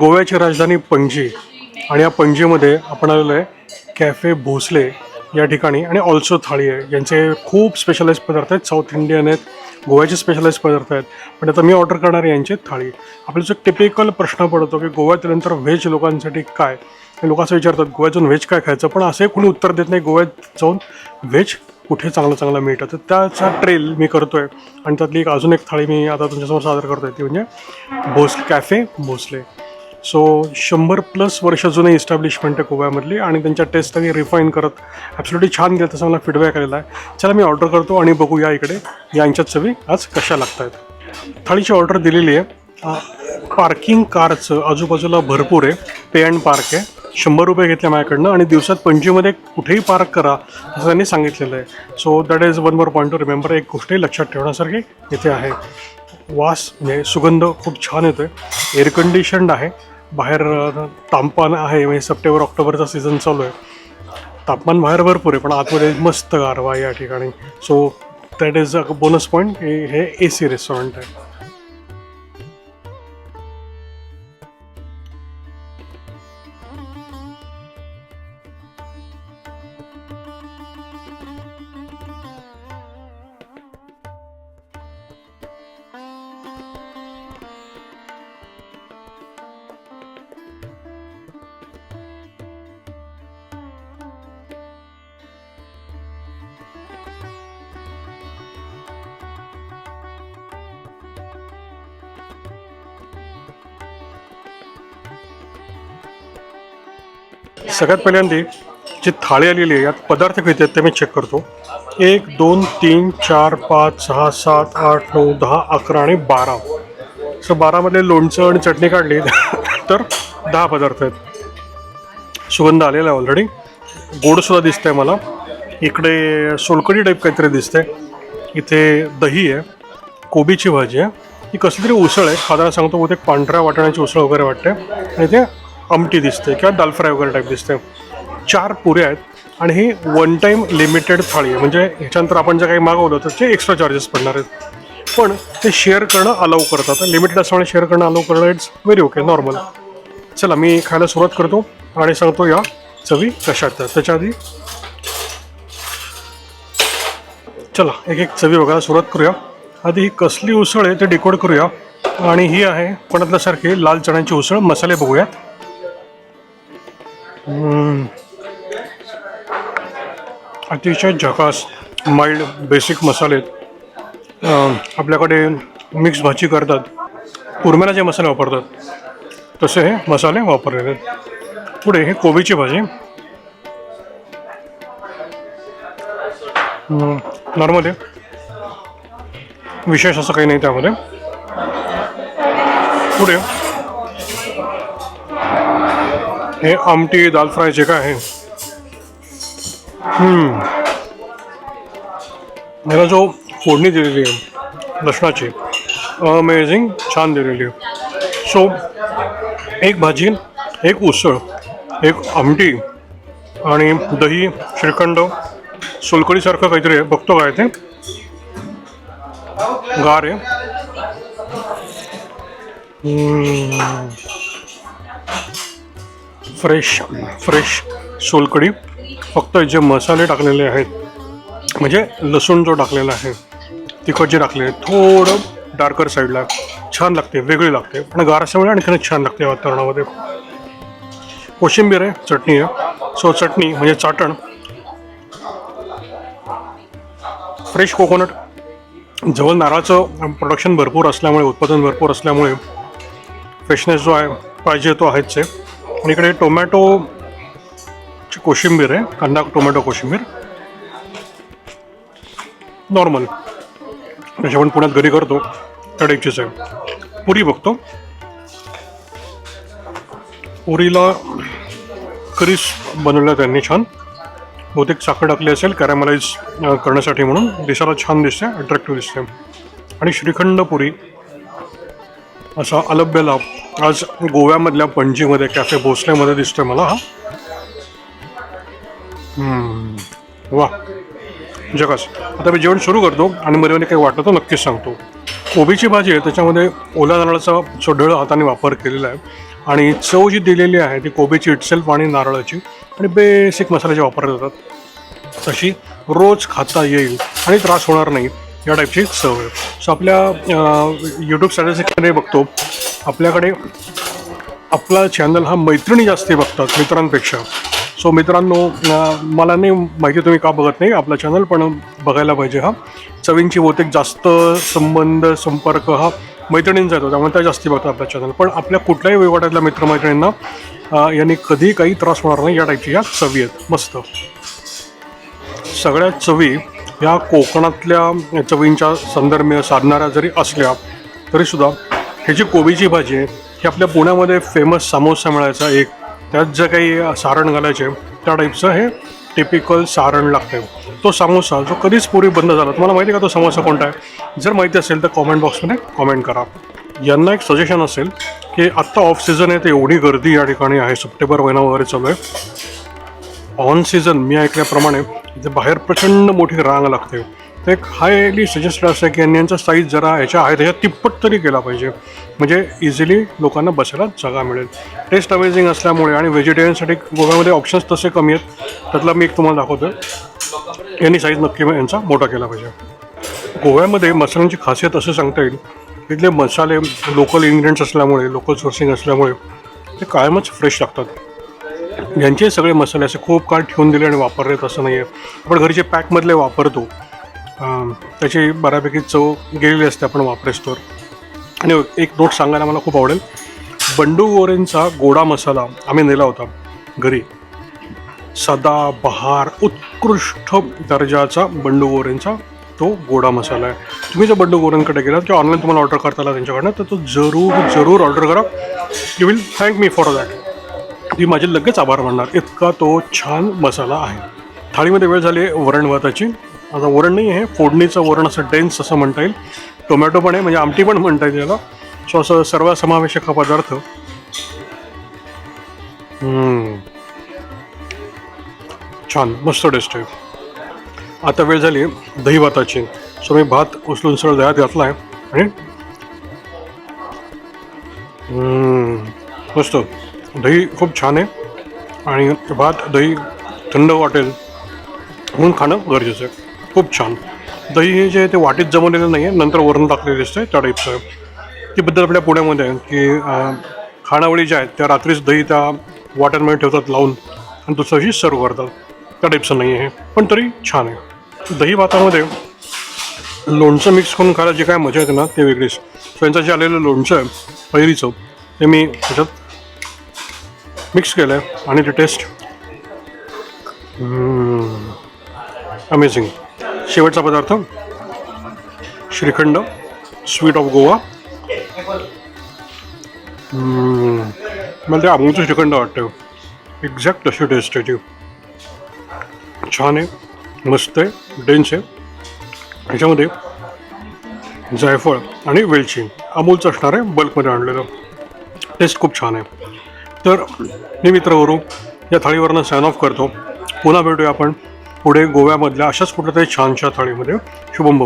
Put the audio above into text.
गोव्याची राजधानी पणजी. आणि या पणजीमध्ये आपण आलेलो आहे कॅफे भोसले या ठिकाणी आणि ऑल्सो थाळी आहे. यांचे खूप स्पेशलाइज पदार्थ आहेत. साऊथ इंडियन आहेत गोव्याचे स्पेशलाइज पदार्थ आहेत. पण आता मी ऑर्डर करणार आहे यांची थाळी. आपला जो टिपिकल प्रश्न पडतो की गोव्यात आल्यानंतर व्हेज लोकांसाठी काय? लोक असं विचारतात गोव्यात जाऊन व्हेज काय खायचं? पण असंही कोणी उत्तर देत नाही गोव्यात जाऊन व्हेज कुठे चांगलं चांगलं मिळतं? तर त्याचा ट्रेल मी करतोय. आणि त्यातली एक अजून एक थाळी मी आता तुमच्यासमोर सादर करतोय ती म्हणजे भोस कॅफे भोसले. सो शंभर प्लस वर्ष जुनी इस्टॅब्लिशमेंट आहे गोव्यामधली आणि त्यांच्या टेस्ट त्यांनी रिफाईन करत ॲब्सोल्युटली छान गेलं तसं मला फीडबॅक आलेला आहे. चला मी ऑर्डर करतो आणि बघू या इकडे यांच्या चवी आज कशा लागत आहेत थाळीची ऑर्डर दिलेली आहे. पार्किंग कारचं आजूबाजूला भरपूर आहे. पे अँड पार्क आहे. शंभर रुपये घेतले माझ्याकडनं आणि दिवसात पणजीमध्ये कुठेही पार्क करा असं त्यांनी सांगितलेलं आहे. So that is one more point to remember एक गोष्टही लक्षात ठेवण्यासारखी इथे आहे. वास म्हणजे सुगंध खूप छान येतो आहे एअर कंडिशन्ड आहे. बाहेर तापमान आहे म्हणजे सप्टेंबर ऑक्टोबरचा सीझन चालू आहे. तापमान बाहेर भरपूर आहे पण आतमध्ये मस्त गारवा या ठिकाणी. So that is a bonus point हे ए सी रेस्टॉरंट आहे. सगळ्यात पहिल्यांदा जी थाळी आलेली आहे यात पदार्थ किती आहेत ते मी चेक करतो. एक दोन तीन चार पाच सहा सात आठ नऊ दहा अकरा आणि बारा. सो बारामधले लोणचं आणि चटणी काढली तर दहा पदार्थ आहेत. सुगंध आलेला आहे ऑलरेडी गोडसुद्धा दिसतंय मला. इकडे सोलकडी टाईप काहीतरी दिसते इथे दही आहे कोबीची भाजी आहे. ही कसली तरी उसळ आहे. खाताना सांगतो बहुतेक पांढऱ्या वाटण्याची उसळ वगैरे वाटते. आणि ते आमटी दिसते किंवा दाल फ्राय वगैरे टाईप दिसते. चार पुऱ्या आहेत आणि ही वन टाईम लिमिटेड थाळी आहे. म्हणजे ह्याच्यानंतर आपण जे काही मागवलं तर ते एक्स्ट्रा चार्जेस पडणार आहेत. पण ते शेअर करणं अलाव करतात. लिमिटेड असल्यामुळे शेअर करणं अलाव करणं इट्स व्हेरी ओके नॉर्मल चला मी खायला सुरुवात करतो आणि सांगतो या चवी कशा आहेत त्याच्या आधी चला एक एक चवी बघायला सुरुवात करूया. आधी ही कसली उसळ आहे ते डिकोड करूया. आणि ही आहे कोणातल्यासारखी लाल चण्याची उसळ. मसाले बघूयात. अतिशय झकास माइल्ड बेसिक मसाले. आपल्याकडे मिक्स भाजी करतात. कुरम्याला जे मसाले वापरतात तसे हे मसाले वापरलेले आहेत. पुढे हे कोबीची भाजी. नॉर्मल आहे. विशेष असं काही नाही त्यामध्ये. पुढे हे आमटी दाल फ्राय जे काय आहे? याला जो फोडणी दिलेली आहे लसणाची अमेझिंग छान दिलेली आहे. सो एक भाजी एक उसळ एक आमटी आणि दही श्रीखंड सोलकडीसारखं काहीतरी आहे. बघतो काय ते. गार आहे. फ्रेश फ्रेश सोलकडी फक्त जे मसाले टाकलेले आहेत म्हणजे लसूण जो टाकलेला आहे तिखट जे टाकले आहे थोडं डार्कर साईडला छान लागते वेगळी लागते. पण गार असल्यामुळे आणखीनच छान लागते वातावरणामध्ये. कोशिंबीर आहे चटणी आहे. सो चटणी म्हणजे चाटण. फ्रेश कोकोनट जवळ नारळाचं प्रोडक्शन भरपूर असल्यामुळे उत्पादन भरपूर असल्यामुळे फ्रेशनेस जो आहे पाहिजे तो आहेच आहे. आणि इकडे टोमॅटो ची कोशिंबीर आहे कांदा टोमॅटो कोशिंबीर. नॉर्मल जेवण म्हणजे आपण पुण्यात घरी करतो त्या आहे. पुरी बघतो. पुरीला करीस बनवलं त्यांनी छान. बहुतेक साखर टाकली असेल कॅरॅमलाइज करण्यासाठी म्हणून. दिसायला छान दिसते अट्रॅक्टिव्ह दिसते. आणि श्रीखंड पुरी. असा अलभ्य लाभ. आज गोव्यामधल्या पणजीमध्ये कॅफे भोसलेमध्ये दिसतोय मला हा. वा. जगास. आता मी जेवण सुरू करतो आणि मध्ये काही वाटलं तर नक्कीच सांगतो. कोबीची भाजी आहे त्याच्यामध्ये ओल्या नारळाचा सोडळ हाताने वापर केलेला आहे. आणि चव जी दिलेली आहे ती कोबीची इटसेल्फ आणि नारळाची. आणि बेसिक मसाल्याचे वापरले जातात. तशी रोज खाता येईल आणि त्रास होणार नाही. या टाईपची चव आहे सो आपल्या यूट्यूब स्टॅटिस्टिक्समध्ये बघतो. आपल्याकडे आपला चॅनल हा मैत्रिणी जास्ती बघतात मित्रांपेक्षा. सो मित्रांनो मला नाही माहिती तुम्ही का बघत नाही आपला चॅनल पण बघायला पाहिजे हा. चवींची बहुतेक जास्त संबंध संपर्क हा मैत्रिणींचा येतो त्यामुळे त्या जास्ती बघतात आपला चॅनल पण आपल्या कुठल्याही वहिवाटातल्या मित्रमैत्रिणींना यांनी कधी काही त्रास होणार नाही या टाईपची ह्या चवी आहेत. मस्त. सगळ्या चवी ह्या कोकणातल्या चवींच्या संदर्भ साधणाऱ्या जरी असल्या तरीसुद्धा हे जी कोबीची भाजी आहे ही आपल्या पुण्यामध्ये फेमस समोसा मिळायचा एक त्यात जे काही सारण घालायचे त्या टाईपचं हे टिपिकल सारण लागते तो समोसा जो कधीच पूर्वी बंद झाला तुम्हाला माहिती आहे का तो समोसा कोणता आहे? जर माहिती असेल तर कॉमेंट बॉक्समध्ये कॉमेंट करा. यांना एक सजेशन असेल की आत्ता ऑफ सीझन आहे तर एवढी गर्दी या ठिकाणी आहे सप्टेंबर महिना वगैरे चालू आहे. ऑन सीझन मी ऐकल्याप्रमाणे इथे बाहेर प्रचंड मोठी रांग लागते. तर एक हायली सजेस्टेड असं की यांनी यांचा साईज जरा ह्याच्या आहे त्याच्या तिप्पट तरी केला पाहिजे. म्हणजे इझिली लोकांना बसायला जागा मिळेल. टेस्ट अमेझिंग असल्यामुळे आणि व्हेजिटेरियनसाठी गोव्यामध्ये ऑप्शन्स तसे कमी आहेत त्यातला मी एक तुम्हाला दाखवतो यांनी साईज नक्की यांचा मोठा केला पाहिजे. गोव्यामध्ये मसाल्यांची खासियत असं सांगता येईल इथले मसाले लोकल इन्ग्रेडियंट्स असल्यामुळे लोकल सोर्सिंग असल्यामुळे ते कायमच फ्रेश लागतात. यांचे सगळे मसाले असे खूप काळ ठेवून दिले आणि वापरले तसं नाही आहे आपण घरीचे पॅकमधले वापरतो. त्याची बऱ्यापैकी चव गेलेली असते आपण वापरेस्तोवर आणि एक नोट सांगायला मला खूप आवडेल. बंडू गोरेंचा गोडा मसाला आम्ही नेला होता घरी. सदा बहार उत्कृष्ट दर्जाचा बंडू गोरेंचा तो गोडा मसाला आहे. तुम्ही जर बंडू गोरेंकडे गेलात किंवा ऑनलाईन तुम्हाला ऑर्डर करता आला त्यांच्याकडनं तर तो जरूर जरूर ऑर्डर करा. You will thank me for that ती माझे लगेच आभार मानणार. इतका तो छान मसाला आहे. थाळीमध्ये वेळ झाली आहे वरण भाताची आता वरण नाही आहे फोडणीचं वरण असं डेन्स असं म्हणता येईल. टोमॅटो पण आहे म्हणजे आमटी पण म्हणता येईल त्याला सो असं सर्वसमावेशक हा पदार्थ. छान मस्त टेस्ट आहे. आता वेळ झाली आहे दही भाताची सो मी भात उचलून सरळ दह्यात घातला आहे. आणि मस्त. दही खूप छान आहे आणि भात दही थंड वाटेल म्हणून खाणं गरजेचं आहे. खूप छान. दही हे जे आहे ते वाटीत जमवलेलं नाही आहे नंतर वरून टाकलेलं असते त्या टाईपचं आहे आपल्या पुण्यामध्ये आहे की खाणावळी खानावळी ज्या आहेत त्या रात्रीच दही त्या वाट्यांमध्ये ठेवतात लावून आणि दुसऱ्याशी सर्व करतात. त्या टाईपचं नाही आहे पण तरी छान आहे. दही भातामध्ये लोणचं मिक्स करून खायला जे काय मजा येते ना ते वेगळीच. त्यांचं जे आलेलं लोणचं आहे पहिरीचं ते मी त्याच्यात मिक्स केलं आहे आणि ते टेस्ट. अमेझिंग शेवटचा पदार्थ. Shrikhand sweet of Goa. मला ते अमूलचं श्रीखंड वाटतं एक्झॅक्ट तशी टेस्ट आहे ती. छान आहे. मस्त आहे. डेन्स आहे. ह्याच्यामध्ये जायफळ आणि वेलची. अमूलचं असणार आहे बल्कमध्ये आणलेलं. टेस्ट खूप छान आहे. तर मी मित्रवरू या थाळीवरनं साइन ऑफ करतो. पुन्हा भेटूया आपण पुढे गोव्यामधल्या अशाच कुठल्या तरी छानशा थाळीमध्ये. शुभम